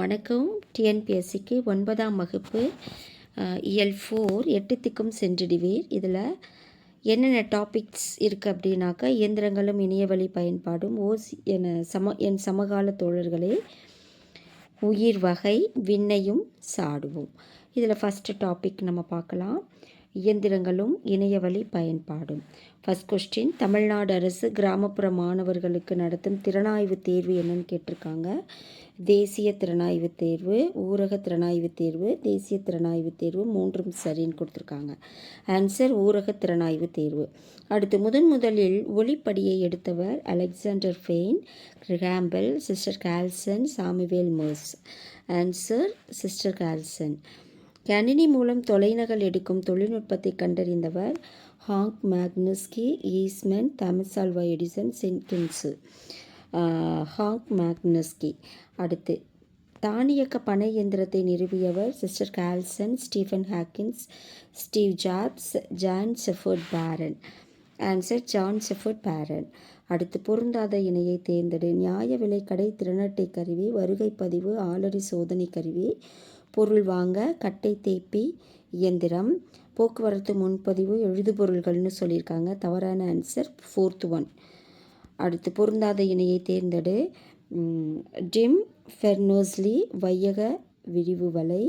வணக்கம். டிஎன்பிஎஸ்சிக்கு ஒன்பதாம் வகுப்பு இயல் ஃபோர் எட்டு திக்கும் சென்றிடுவீர். இதில் என்னென்ன டாபிக்ஸ் இருக்குது அப்படின்னாக்கா இயந்திரங்களும் இணையவழி பயன்பாடும் ஓசி என சம என் சமகால தோழர்களே உயிர் வகை விண்ணையும் சாடுவோம். இதில் ஃபஸ்ட்டு டாபிக் நம்ம பார்க்கலாம். இயந்திரங்களும் இணையவழி பயன்பாடும். ஃபஸ்ட் கொஸ்டின் தமிழ்நாடு அரசு கிராமப்புற மாணவர்களுக்கு நடத்தும் திறனாய்வு தேர்வு என்னன்னு கேட்டிருக்காங்க. தேசிய திறனாய்வு தேர்வு ஊரக திறனாய்வு தேர்வு தேசிய திறனாய்வு தேர்வு மூன்றும் சரின்னு கொடுத்துருக்காங்க. ஆன்சர் ஊரக திறனாய்வு தேர்வு. அடுத்து முதன் முதலில் ஒளிப்படியை எடுத்தவர் Alexander feign Graham Bell Chester Carlson Samuel Morse answer Chester Carlson. கணினி மூலம் தொலைநகல் எடுக்கும் தொழில்நுட்பத்தை கண்டறிந்தவர் Hank Magnuski Eastman Thomas Alva Edison Jenkins Hank Magnuski அடுத்து தானியக்க பனை இயந்திரத்தை நிறுவியவர் Chester Carlson Stephen Hawking Steve Jobs John Shepherd Barron. Answer John Shepherd Barron. அடுத்து பொருந்தாத இணையை தேர்ந்தெடு. நியாய விலைக்கடை திறனட்டை கருவி வருகை பதிவு ஆளறி சோதனை கருவி பொருள் வாங்க கட்டை தேப்பி இயந்திரம் போக்குவரத்து முன்பதிவு எழுதுபொருள்கள்னு சொல்லியிருக்காங்க. தவறான ஆன்சர் ஃபோர்த் ஒன் அடுத்து பொருந்தாத இணையை தேர்ந்தெடு. ஜிம் டிம் ஃபெர்னோஸ்லி வையக விரிவு வலை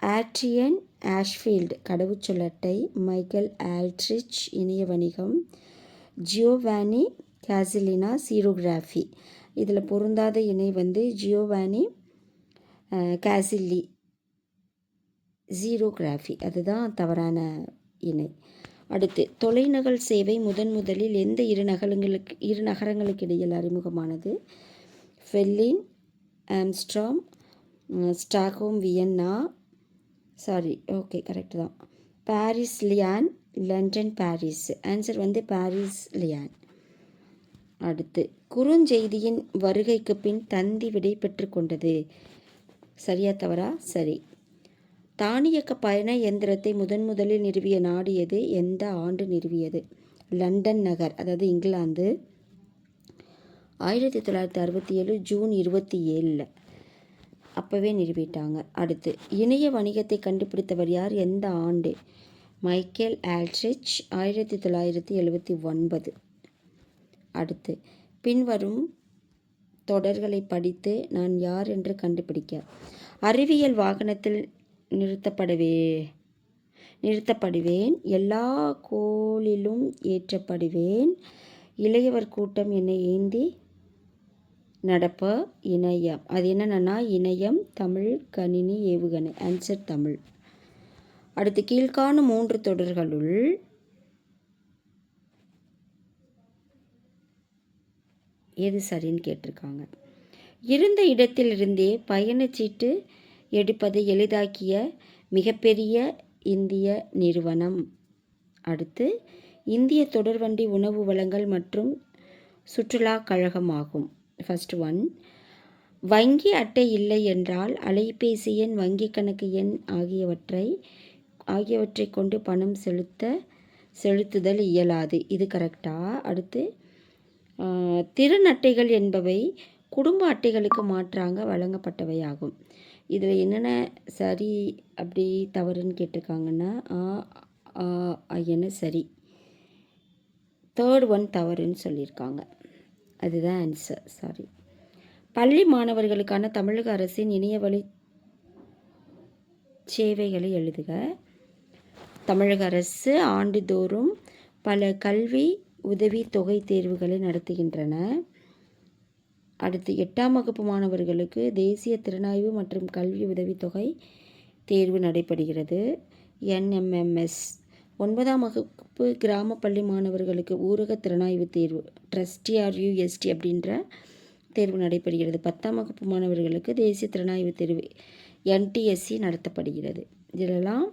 ஆட்ரியன் ஆஷ்ஃபீல்டு கடவுச்சொல் அட்டை மைக்கேல் ஆல்ட்ரிச் இணைய வணிகம் ஜியோவானி கேசிலினா சீரோகிராஃபி. இதில் பொருந்தாத இணை வந்து ஜியோவானி காசில்லி கேசில்லி ஜீரோகிராஃபி அதுதான் தவறான இணை. அடுத்து தொலைநகல் சேவை முதன் முதலில் எந்த இரு நகரங்களுக்கு இரு நகரங்களுக்கு இடையில் அறிமுகமானது? ஃபெல்லின் Amsterdam Stockholm Vienna sorry okay correct தான். Paris Lyon London Paris. Answer வந்து பாரிஸ் லியான். அடுத்து குறுஞ்செய்தியின் வருகைக்கு பின் தந்தி விடை பெற்றுக்கொண்டது சரியா தவறா? சரி. தானியக்க பயண இயந்திரத்தை முதன் முதலில் நிறுவிய நாடு எது? எந்த ஆண்டு நிறுவியது? லண்டன் நகர் அதாவது இங்கிலாந்து. ஆயிரத்தி தொள்ளாயிரத்தி அறுபத்தி ஏழு ஜூன் இருபத்தி ஏழில் அப்போவே நிறுவிட்டாங்க. அடுத்து இணைய வணிகத்தை கண்டுபிடித்தவர் யார்? எந்த ஆண்டு? மைக்கேல் ஆல்ட்ரிச் ஆயிரத்தி தொள்ளாயிரத்தி எழுபத்தி ஒன்பது. அடுத்து. பின்வரும் தொடர்களை படித்து நான் யார் என்று கண்டுபிடிக்க. அறிவியல் வாகனத்தில் நிறுத்தப்படவே நிறுத்தப்படுவேன். எல்லா கோளிலும் ஏற்றப்படுவேன். இளையவர் கூட்டம் என்னை ஏந்தி நடப்ப இணையம். அது என்னென்னா இணையம் தமிழ் கணினி ஏவுகணை ஆன்சர் தமிழ். அடுத்து கீழ்காணும் மூன்று தொடர்களுள் எது சரின்னு கேட்டிருக்காங்க. இருந்த இடத்திலிருந்தே பயணச்சீட்டு எடுப்பதை எளிதாக்கிய மிகப்பெரிய இந்திய நிறுவனம். அடுத்து இந்திய தொடர்வண்டி உணவு வழங்கல் மற்றும் சுற்றுலா கழகமாகும். ஃபர்ஸ்ட் ஒன் வங்கி அட்டை இல்லை என்றால் அலைபேசி எண் வங்கி கணக்கு எண் ஆகியவற்றை ஆகியவற்றை கொண்டு பணம் செலுத்த செலுத்துதல் இயலாது. இது கரெக்டாக அடுத்து திருநட்டைகள் திறன் அட்டைகள் என்பவை குடும்ப அட்டைகளுக்கு மாற்றாங்க வழங்கப்பட்டவையாகும். இதில் என்னென்ன சரி அப்படி தவறுன்னு கேட்டிருக்காங்கன்னா ஆ ஆ, ஆ, என்ன சரி. தேர்ட் ஒன் தவறுன்னு சொல்லியிருக்காங்க. அதுதான் ஆன்சர் சாரி பள்ளி மாணவர்களுக்கான தமிழக அரசின் இணையவழி சேவைகளை எழுதுக. தமிழக அரசு ஆண்டுதோறும் பல கல்வி உதவி தொகை தேர்வுகளை நடத்துகின்றன. அடுத்து எட்டாம் வகுப்பு மாணவர்களுக்கு தேசிய திறனாய்வு மற்றும் கல்வி உதவித்தொகை தேர்வு நடைபெறுகிறது. என்எம்எம்எஸ் ஒன்பதாம் வகுப்பு கிராம பள்ளி மாணவர்களுக்கு ஊரக திறனாய்வு தேர்வு ட்ரஸ்டி ஆர் யூஎஸ்டி அப்படின்ற தேர்வு நடைபெறுகிறது. பத்தாம் வகுப்பு மாணவர்களுக்கு தேசிய திறனாய்வு தேர்வு என்டிஎஸ்சி நடத்தப்படுகிறது. இதிலெல்லாம்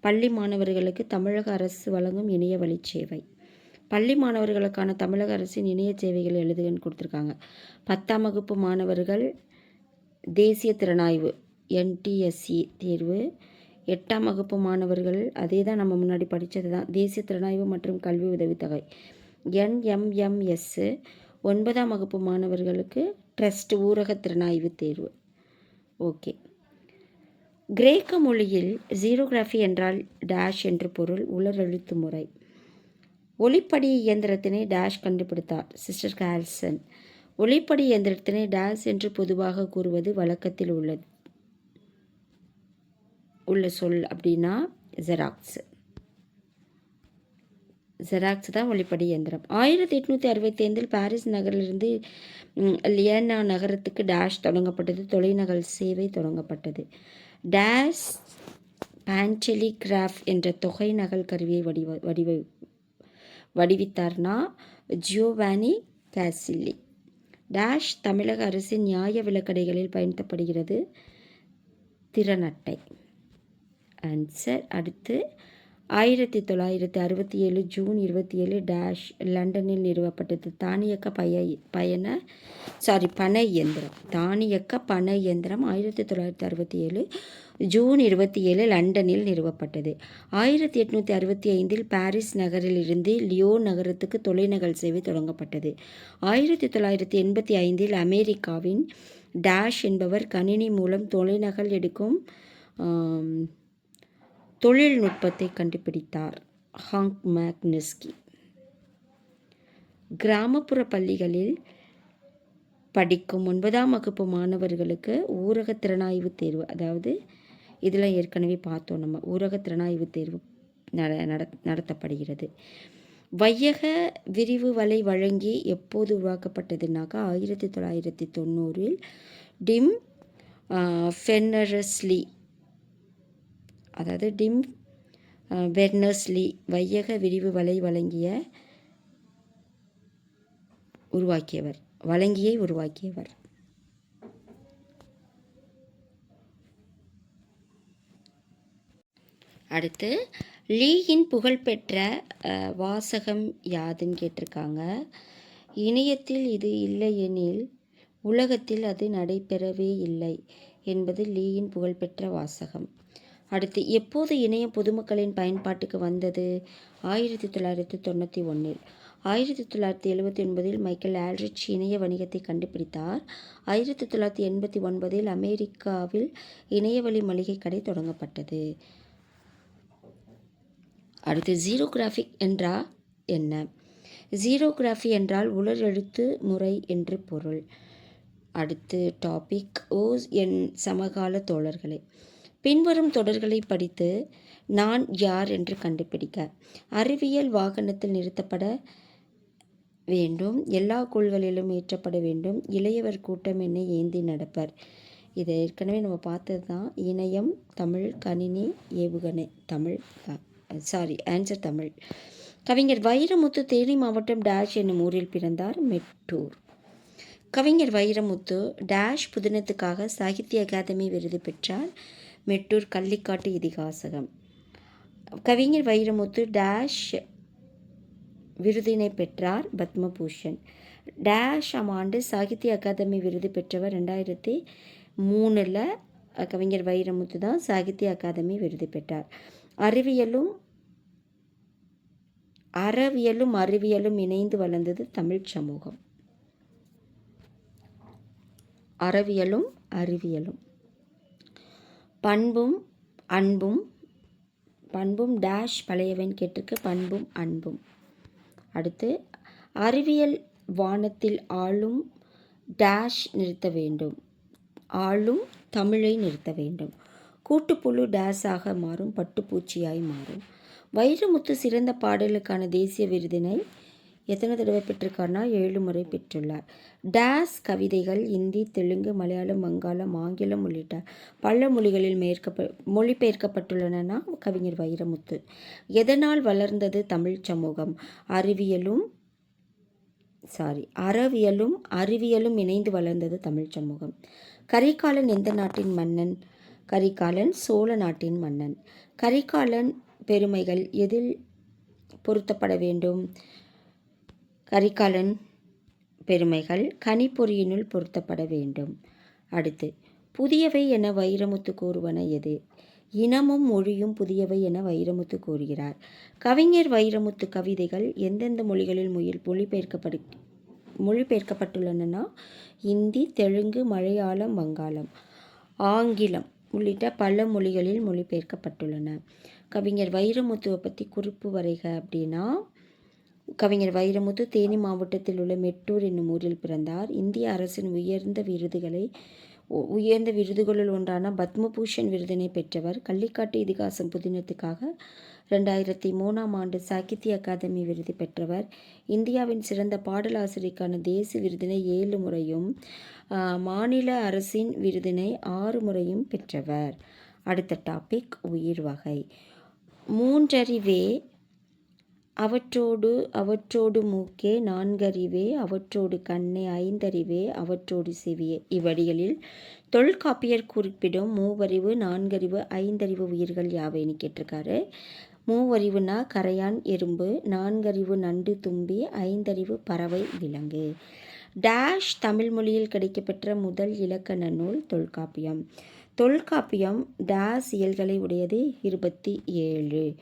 பள்ளி மாணவர்களுக்கு தமிழக அரசு வழங்கும் இணைய வழி சேவை. பள்ளி மாணவர்களுக்கான தமிழக அரசின் இணைய சேவைகள் எழுதுகன்னு கொடுத்துருக்காங்க. பத்தாம் வகுப்பு மாணவர்கள் தேசிய திறனாய்வு என்டிஎஸ்சி தேர்வு. எட்டாம் வகுப்பு மாணவர்கள் அதே தான் நம்ம முன்னாடி படித்தது தான் தேசிய திறனாய்வு மற்றும் கல்வி உதவித்தொகை. என்எம்எம்எஸ்ஸு ஒன்பதாம் வகுப்பு மாணவர்களுக்கு ட்ரஸ்ட் ஊரக திறனாய்வு தேர்வு. ஓகே. கிரேக்க மொழியில் ஜீரோகிராஃபி என்றால் டேஷ் என்று பொருள் உலரெழுத்து முறை. ஒளிப்படி இயந்திரத்தினை டேஷ் கண்டுபிடித்தார் சிஸ்டர் கால்சன் ஒளிப்படி இயந்திரத்தினை டேஷ் என்று பொதுவாக கூறுவது வழக்கத்தில் உள்ளது. உள்ள சொல் அப்படின்னா ஜெராக்ஸ் ஜெராக்ஸ் தான் ஒளிப்படி இயந்திரம். ஆயிரத்தி எட்நூற்றி அறுபத்தி ஐந்தில் பாரிஸ் நகரிலிருந்து லியனா நகரத்துக்கு டேஷ் தொடங்கப்பட்டது. தொலைநகல் சேவை தொடங்கப்பட்டது. டேஷ் பான்டெலிகிராஃப் என்ற தொகை நகல் கருவியை வடிவ வடிவ வடிவித்தார்னா ஜியோவானி கேசில்லி. டேஷ் தமிழக அரசின் நியாய விலக்கடைகளில் பயன்படுத்தப்படுகிறது. திறன் அட்டை. ஆன்சர் அடுத்து ஆயிரத்தி தொள்ளாயிரத்தி அறுபத்தி ஏழு ஜூன் இருபத்தி ஏழு டேஷ் லண்டனில் நிறுவப்பட்டது. தானியக்க பய பயண சாரி பண இயந்திரம். தானியக்க பண இயந்திரம் ஆயிரத்தி தொள்ளாயிரத்தி அறுபத்தி ஏழு ஜூன் இருபத்தி ஏழு லண்டனில் நிறுவப்பட்டது. ஆயிரத்தி எட்நூற்றி அறுபத்தி ஐந்தில் பாரிஸ் நகரில் இருந்து லியோ நகரத்துக்கு தொலைநகல் சேவை தொடங்கப்பட்டது. ஆயிரத்தி தொள்ளாயிரத்தி எண்பத்தி ஐந்தில் அமெரிக்காவின் டேஷ் என்பவர் கணினி மூலம் தொலைநகல் எடுக்கும் தொழில்நுட்பத்தை கண்டுபிடித்தார் ஹாங் மேக்னிஸ்கி. கிராமப்புற பள்ளிகளில் படிக்கும் ஒன்பதாம் வகுப்பு மாணவர்களுக்கு ஊரக திறனாய்வு தேர்வு அதாவது இதில் ஏற்கனவே பார்த்தோம் நம்ம ஊரக திறனாய்வு தேர்வு நட நடத்தப்படுகிறது. வையக விரிவு வலை வழங்கி எப்போது உருவாக்கப்பட்டதுனாக்கா ஆயிரத்தி தொள்ளாயிரத்தி தொண்ணூறில் டிம் ஃபென்னரஸ்லி அதாவது டிம் பெர்னர்ஸ்லி வையக விரிவு வலை வழங்கிய உருவாக்கியவர். வழங்கியை உருவாக்கியவர். அடுத்து லீயின் புகழ்பெற்ற வாசகம் யாதுன்னு கேட்டிருக்காங்க. இணையத்தில் இது இல்லையெனில் உலகத்தில் அது நடைபெறவே இல்லை என்பது லீயின் புகழ்பெற்ற வாசகம். அடுத்து எப்போது இணையம் பொதுமக்களின் பயன்பாட்டுக்கு வந்தது? ஆயிரத்தி தொள்ளாயிரத்தி தொண்ணூற்றி ஒன்றில் ஆயிரத்தி தொள்ளாயிரத்தி எழுபத்தி ஒன்பதில் மைக்கேல் ஆல்ரிச் இணைய வணிகத்தை கண்டுபிடித்தார். ஆயிரத்தி தொள்ளாயிரத்தி எண்பத்தி ஒன்பதில் அமெரிக்காவில் இணையவழி மளிகை கடை தொடங்கப்பட்டது. அடுத்து ஜீரோகிராஃபிக் என்றா என்ன? ஜீரோகிராஃபி என்றால் உலர் எழுத்து முறை என்று பொருள். அடுத்து டாபிக் ஓஸ் என் சமகால தோழர்களே. பின்வரும் தொடர்களை படித்து நான் யார் என்று கண்டுபிடிக்க. அறிவியல் வாகனத்தில் நிறுத்தப்பட வேண்டும். எல்லா கோள்களிலும் ஏற்றப்பட வேண்டும். இளையவர் கூட்டம் என்னை ஏந்தி நடப்பர். இதை ஏற்கனவே நம்ம பார்த்தது தான். இணையம் தமிழ் கணினி ஏவுகணை தமிழ் சாரி ஆன்சர் தமிழ். கவிஞர் வைரமுத்து தேனி மாவட்டம் டேஷ் என்னும் ஊரில் பிறந்தார். மெட்டூர். கவிஞர் வைரமுத்து டேஷ் புதினத்துக்காக சாகித்ய அகாதமி விருது பெற்றார். மெட்டூர் கள்ளிக்காட்டு இதிகாசகம். கவிஞர் வைரமுத்து டேஷ் விருதினை பெற்றார் பத்மபூஷன். டேஷ் ஆம் ஆண்டு சாகித்ய அகாதமி விருது பெற்றவர் ரெண்டாயிரத்தி மூணில் கவிஞர் வைரமுத்து தான் சாகித்ய அகாதமி விருது பெற்றார். அறிவியலும் அறவியலும் அறிவியலும் இணைந்து வளர்ந்தது தமிழ் சமூகம். அறவியலும் அறிவியலும். பண்பும் அன்பும் பண்பும் டேஷ் பழையவன் கேட்டிருக்கு. பண்பும் அன்பும். அடுத்து அறிவியல் வானத்தில் ஆளும் டேஷ் நிறுத்த வேண்டும். ஆளும் தமிழை நிறுத்த வேண்டும். கூட்டுப்புழு டேஸாக மாறும் பட்டுப்பூச்சியாய் மாறும். வைரமுத்து சிறந்த பாடலுக்கான தேசிய விருதினை எத்தனை தடவை பெற்றிருக்காருனா ஏழு முறை பெற்றுள்ளார். டேஸ் கவிதைகள் இந்தி தெலுங்கு மலையாளம் வங்காளம் ஆங்கிலம் உள்ளிட்ட பல மொழிகளில் மேற்கப்ப மொழிபெயர்க்கப்பட்டுள்ளன கவிஞர் வைரமுத்து. எதனால் வளர்ந்தது தமிழ் சமூகம்? அறிவியலும் சாரி அறவியலும் அறிவியலும் இணைந்து வளர்ந்தது தமிழ் சமூகம். கரிகாலன் எந்த நாட்டின் மன்னன்? கரிகாலன் சோழ நாட்டின் மன்னன். கரிகாலன் பெருமைகள் எதில் பொருத்தப்பட வேண்டும்? கரிகாலன் பெருமைகள் கனிப்பொறியினுள் பொருத்தப்பட வேண்டும். அடுத்து புதியவை என வைரமுத்து கூறுவன எது? இனமும் மொழியும் புதியவை என வைரமுத்து கூறுகிறார். கவிஞர் வைரமுத்து கவிதைகள் எந்தெந்த மொழிகளில் முயல் மொழிபெயர்க்கப்படு மொழிபெயர்க்கப்பட்டுள்ளனன்னா இந்தி தெலுங்கு மலையாளம் வங்காளம் ஆங்கிலம் உள்ளிட்ட பல மொழிகளில் மொழிபெயர்க்கப்பட்டுள்ளன. கவிஞர் வைரமுத்துவை பற்றி குறிப்பு வரைக அப்படின்னா கவிஞர் வைரமுத்து தேனி மாவட்டத்தில் உள்ள மெட்டூர் என்னும் ஊரில் பிறந்தார். இந்திய அரசின் உயர்ந்த விருதுகளை உயர்ந்த விருதுகளுள் ஒன்றான பத்மபூஷன் விருதினை பெற்றவர். கள்ளிக்காட்டு இதிகாசம் புதினத்துக்காக ரெண்டாயிரத்தி மூணாம் ஆண்டு சாகித்ய அகாதமி விருது பெற்றவர். இந்தியாவின் சிறந்த பாடலாசிரியருக்கான தேசிய விருதினை ஏழு முறையும் மாநில அரசின் விருதினை ஆறு முறையும் பெற்றவர். அடுத்த டாபிக் உயிர் வகை. மூன்றறிவே அவற்றோடு அவற்றோடு மூக்கே நான்கறிவே அவற்றோடு கண்ணே ஐந்தறிவே அவற்றோடு செவியே. இவ்வடிகளில் தொல்காப்பியர் குறிப்பிடும் மூவறிவு நான்கறிவு ஐந்தறிவு உயிர்கள் யாவைன்னு கேட்டிருக்காரு. மூவறிவுனா கரையான் எறும்பு நான்கறிவு நண்டு தும்பி ஐந்தறிவு பறவை விலங்கு. டேஷ் தமிழ் மொழியில் கிடைக்கப்பெற்ற முதல் இலக்கண நூல் தொல்காப்பியம். தொல்காப்பியம் டேஸ் இயல்களை உடையது இருபத்தி ஏழு.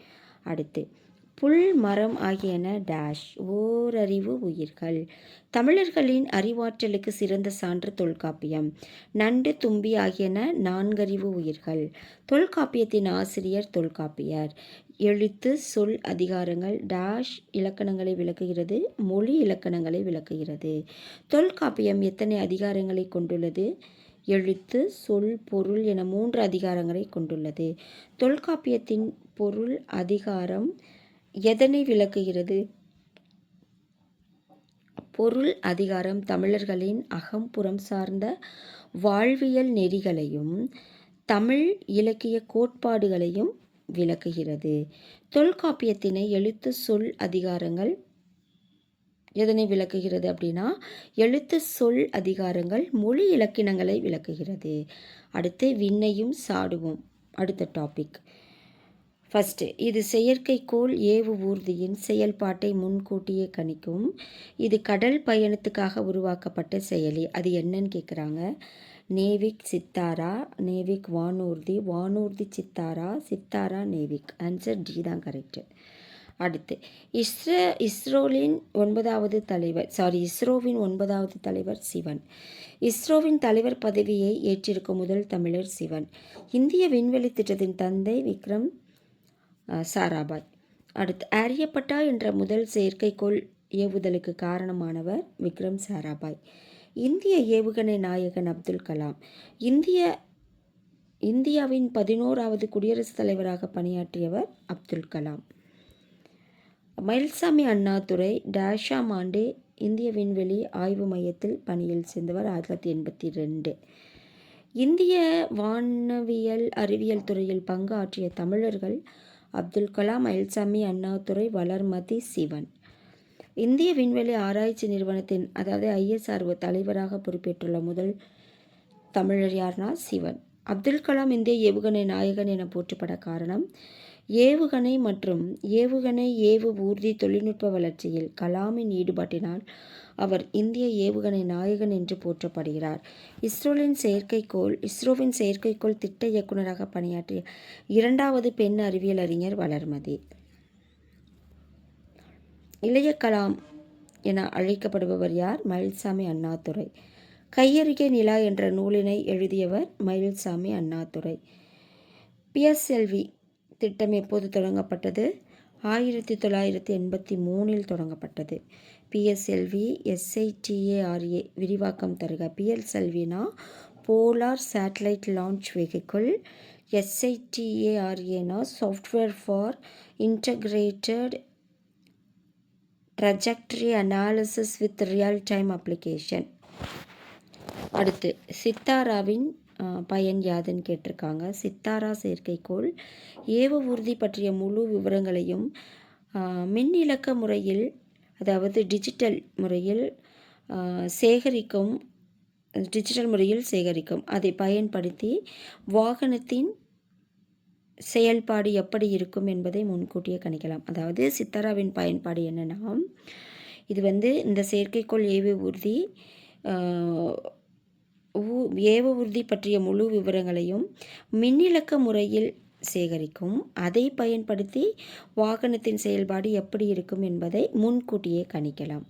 அடுத்து புல் மரம் ஆகியன டேஷ் ஓரறிவு உயிர்கள். தமிழர்களின் அறிவாற்றலுக்கு சிறந்த சான்று தொல்காப்பியம். நண்டு தும்பி ஆகியன நான்கறிவு உயிர்கள். தொல்காப்பியத்தின் ஆசிரியர் தொல்காப்பியர். எழுத்து சொல் அதிகாரங்கள் டேஷ் இலக்கணங்களை விளக்குகிறது மொழி இலக்கணங்களை விளக்குகிறது. தொல்காப்பியம் எத்தனை அதிகாரங்களை கொண்டுள்ளது? எழுத்து சொல் பொருள் என மூன்று அதிகாரங்களை கொண்டுள்ளது. தொல்காப்பியத்தின் பொருள் அதிகாரம் எதனை விளக்குகிறது? பொருள் அதிகாரம் தமிழர்களின் அகம்புறம் சார்ந்த வாழ்வியல் நெறிகளையும் தமிழ் இலக்கிய கோட்பாடுகளையும் விளக்குகிறது. தொல்காப்பியத்தினை எழுத்து சொல் அதிகாரங்கள் எதனை விளக்குகிறது அப்படின்னா எழுத்து சொல் அதிகாரங்கள் மொழி இலக்கினங்களை விளக்குகிறது. அடுத்து விண்ணையும் சாடுவோம். அடுத்த டாபிக் ஃபஸ்ட்டு இது செயற்கைக்கோள் ஏவு ஊர்தியின் செயல்பாட்டை முன்கூட்டியே கணிக்கும். இது கடல் பயணத்துக்காக உருவாக்கப்பட்ட செயலி. அது என்னன்னு கேட்குறாங்க நேவிக் சித்தாரா நேவிக் வானூர்தி வானூர்தி SITARA SITARA NavIC answer D தான் கரெக்டு அடுத்து இஸ்ரோ இஸ்ரோலின் ஒன்பதாவது தலைவர் சாரி இஸ்ரோவின் ஒன்பதாவது தலைவர் சிவன். இஸ்ரோவின் தலைவர் பதவியை ஏற்றிருக்கும் முதல் தமிழர் சிவன். இந்திய விண்வெளி திட்டத்தின் தந்தை விக்ரம் சாராபாய் அடுத்து ஆரியப்பட்டா என்ற முதல் செயற்கைக்கோள் ஏவுதலுக்கு காரணமானவர் விக்ரம் சாராபாய். இந்திய ஏவுகணை நாயகன் அப்துல் கலாம். இந்திய இந்தியாவின் பதினோராவது குடியரசுத் தலைவராக பணியாற்றியவர் அப்துல் கலாம். மயில்சாமி அண்ணாதுரை டேஷாம் ஆண்டு இந்திய விண்வெளி ஆய்வு மையத்தில் பணியில் சேர்ந்தவர் ஆயிரத்தி தொள்ளாயிரத்தி எண்பத்தி ரெண்டு. இந்திய வானவியல் அறிவியல் துறையில் பங்காற்றிய தமிழர்கள் அப்துல் கலாம் அயல்சாமி அண்ணாதுரை வளர்மதி சிவன். இந்திய விண்வெளி ஆராய்ச்சி நிறுவனத்தின் அதாவது ஐஎஸ்ஆர்ஓ தலைவராக பொறுப்பேற்றுள்ள முதல் தமிழர் யார்னா சிவன். அப்துல் கலாம் இந்திய ஏவுகணை நாயகன் என போற்றப்பட காரணம் ஏவுகணை மற்றும் ஏவுகணை ஏவு ஊர்தி தொழில்நுட்ப வளர்ச்சியில் கலாமின் ஈடுபாட்டினால் அவர் இந்திய ஏவுகணை நாயகன் என்று போற்றப்படுகிறார். இஸ்ரோலின் செயற்கைக்கோள் இஸ்ரோவின் செயற்கைக்கோள் திட்ட இயக்குநராக பணியாற்றிய இரண்டாவது பெண் அறிவியல் அறிஞர் வளர்மதி. இளைய கலாம் என அழைக்கப்படுபவர் யார்? மயில்சாமி அண்ணாதுரை. கையறிகை நிலா என்ற நூலினை எழுதியவர் மயில்சாமி அண்ணாதுரை. பிஎஸ்எல்வி திட்டம் எப்போது தொடங்கப்பட்டது? ஆயிரத்தி தொள்ளாயிரத்தி எண்பத்தி மூணில் தொடங்கப்பட்டது. பிஎஸ்எல்வி எஸ்ஐடிஏஆர்ஏ விரிவாக்கம் தருக. பிஎஸ்எல்வினா polar satellite launch vehicle. எஸ்ஐடிஏஆர்ஏனா software for integrated trajectory analysis with real time application. அடுத்து சித்தாராவின் பயன் யாதுன்னு கேட்டிருக்காங்க. சித்தாரா செயற்கைக்கோள் ஏவ ஊர்தி பற்றிய முழு விவரங்களையும் மின்னிலக்க முறையில் அதாவது டிஜிட்டல் முறையில் சேகரிக்கும் டிஜிட்டல் முறையில் சேகரிக்கும். அதை பயன்படுத்தி வாகனத்தின் செயல்பாடு எப்படி இருக்கும் என்பதை முன்கூட்டியே கணிக்கலாம். அதாவது சித்தாராவின் பயன்பாடு என்னென்னா இது வந்து இந்த செயற்கைக்கோள் ஏவி ஊர்தி ஏவ உறுதி பற்றிய முழு விவரங்களையும் மின்னிலக்க முறையில் சேகரிக்கும். அதை பயன்படுத்தி வாகனத்தின் செயல்பாடு எப்படி இருக்கும் என்பதை முன்கூட்டியே கணிக்கலாம்.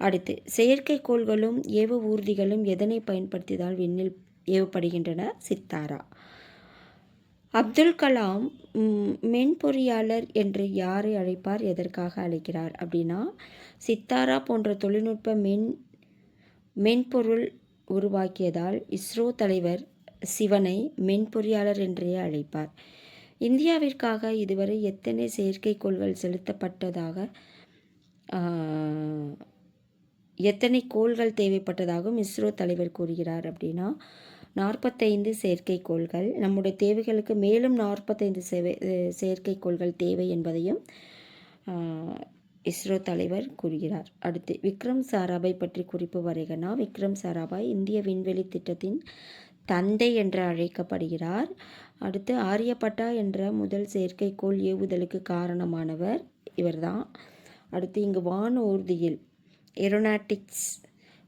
அடுத்து செயற்கைக்கோள்களும் ஏவ ஊர்திகளும் எதனை பயன்படுத்தியதால் விண்ணில் ஏவப்படுகின்றன? சித்தாரா. அப்துல் கலாம் மென்பொறியாளர் என்று யாரை அழைப்பார் எதற்காக அழைக்கிறார் அப்படின்னா சித்தாரா போன்ற தொழில்நுட்ப மென் மென்பொருள் உருவாக்கியதால் இஸ்ரோ தலைவர் சிவனை மென்பொறியாளர் என்றே அழைப்பார். இந்தியாவிற்காக இதுவரை எத்தனை செயற்கைக்கோள்கள் செலுத்தப்பட்டதாக எத்தனை கோள்கள் தேவைப்பட்டதாகவும் இஸ்ரோ தலைவர் கூறுகிறார் அப்படின்னா நாற்பத்தைந்து செயற்கைக்கோள்கள். நம்முடைய தேவைகளுக்கு மேலும் நாற்பத்தைந்து சேவை செயற்கைக்கோள்கள் தேவை என்பதையும் இஸ்ரோ தலைவர் கூறுகிறார். அடுத்து விக்ரம் சாராபாய் பற்றி குறிப்பு வரைகனா விக்ரம் சாராபாய் இந்திய விண்வெளி திட்டத்தின் தந்தை என்று அழைக்கப்படுகிறார். அடுத்து ஆரியப்பட்டா என்ற முதல் செயற்கைக்கோள் ஏவுதலுக்கு காரணமானவர் இவர்தான். அடுத்து இங்கு வான் ஊர்தியில் ஏரோநாட்டிக்ஸ்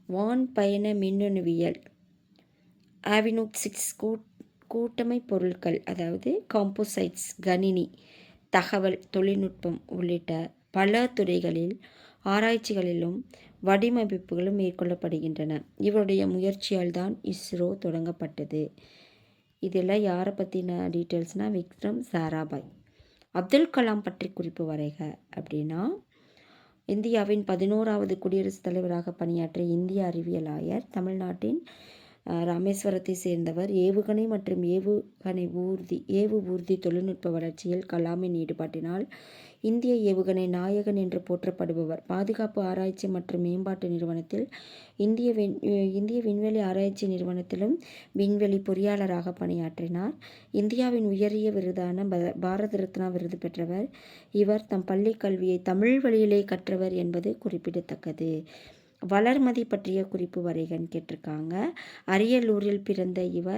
வான் பயண மின்னணுவியல் ஆவினோக்சிக்ஸ் கூட் கூட்டமை பொருட்கள் அதாவது காம்போசைட்ஸ் கணினி தகவல் தொழில்நுட்பம் உள்ளிட்ட பல துறைகளில் ஆராய்ச்சிகளிலும் வடிவமைப்புகளும் மேற்கொள்ளப்படுகின்றன. இவருடைய முயற்சியால் தான் இஸ்ரோ தொடங்கப்பட்டது. இதெல்லாம் யாரை பற்றின டீட்டெயில்ஸ்னால் விக்ரம் சாராபாய். அப்துல் கலாம் பற்றி குறிப்பு வரைக அப்படின்னா இந்தியாவின் பதினோராவது குடியரசுத் தலைவராக பணியாற்றிய இந்திய அறிவியலாயர் தமிழ்நாட்டின் ராமேஸ்வரத்தை சேர்ந்தவர். ஏவுகணை மற்றும் ஏவுகணை ஊர்தி ஏவு ஊர்தி தொழில்நுட்ப வளர்ச்சியில் கலாமின் ஈடுபாட்டினால் இந்திய ஏவுகணை நாயகன் என்று போற்றப்படுபவர். பாதுகாப்பு ஆராய்ச்சி மற்றும் மேம்பாட்டு நிறுவனத்தில் இந்திய விண் இந்திய விண்வெளி ஆராய்ச்சி நிறுவனத்திலும் விண்வெளி பொறியாளராக பணியாற்றினார். இந்தியாவின் உயரிய விருதான பாரத ரத்னா விருது பெற்றவர். இவர் தம் பள்ளி கல்வியை தமிழ் வழியிலே கற்றவர் என்பது குறிப்பிடத்தக்கது. வளர்மதி பற்றிய குறிப்பு வரைகன்னு கேட்டிருக்காங்க. அரியலூரில் பிறந்த இவர்